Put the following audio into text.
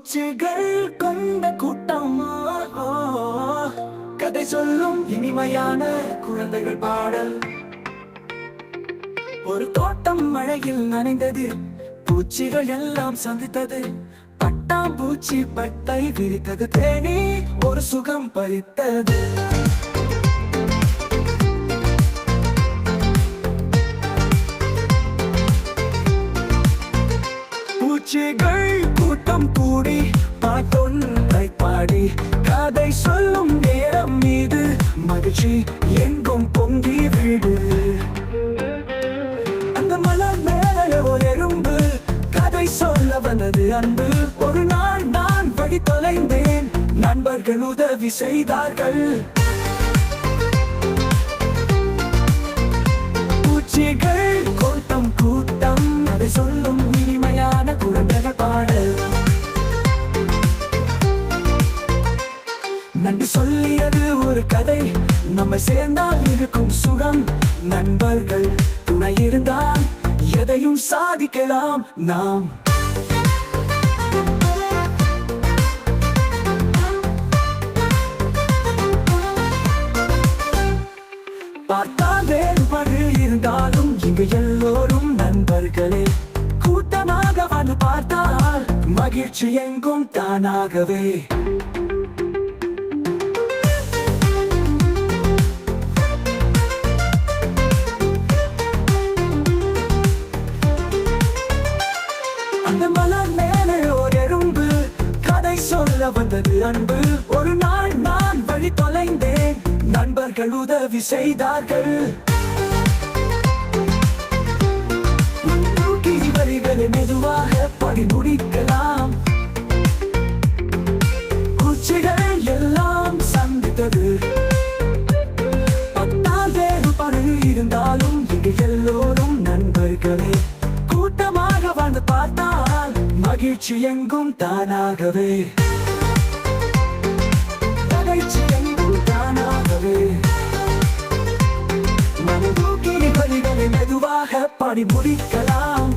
பூச்சிகள் கொண்ட கூட்டம். கதை சொல்லும் இனிமையான குழந்தைகள் பாடல். ஒரு தோட்டம் மழையில் நனைந்தது. பூச்சிகள் எல்லாம் சந்தித்தது. பட்டாம்பூச்சி பட்டை விரித்தது. தேனி ஒரு சுகம் பறித்தது. பூச்சிகள் கூட்டம் கூடி பாட்டொன்றை பாடி. கதை சொல்லும் நேரம் மீது மகிழ்ச்சி எங்கும் பொங்கி வீடு. அந்த மலர் மேல ஒரு எறும்பு. கதை சொல்ல வந்தது அன்பு. ஒரு நாள் நான் வழி தொலைந்தேன். நண்பர்கள் உதவி செய்தார்கள். பூச்சிகள் நன்றி சொல்லியது ஒரு கதை. நம்ம சேர்ந்தால் இருக்கும் சுகம். நண்பர்கள் துணை இருந்தால் எதையும் சாதிக்கலாம் நாம். பார்த்தால் வேறுபாடு இருந்தாலும் இங்கு எல்லோரும் நண்பர்களே. கூட்டமாக வந்து பார்த்தால் மகிழ்ச்சி எங்கும் தானாகவே. சொல்ல வந்தது அன்பு. ஒரு நாள் நான் வழி தொலைந்தேன். நண்பர்கள் உதவி செய்தார்கள். முன்னோக்கி வரிகளை மெதுவாக படி முடிக்கலாம். குச்சிகள் எல்லாம் சந்தித்தது. பத்தால் வேறுபாடு இருந்தாலும் இங்கு எல்லோரும் நண்பர்களே. மகிழ்ச்சி எங்கும் தானாகவே. மகிழ்ச்சி எங்கும் தானாகவே. மனதூக்கி பலிகளை மெதுவாக படி முடிக்கலாம்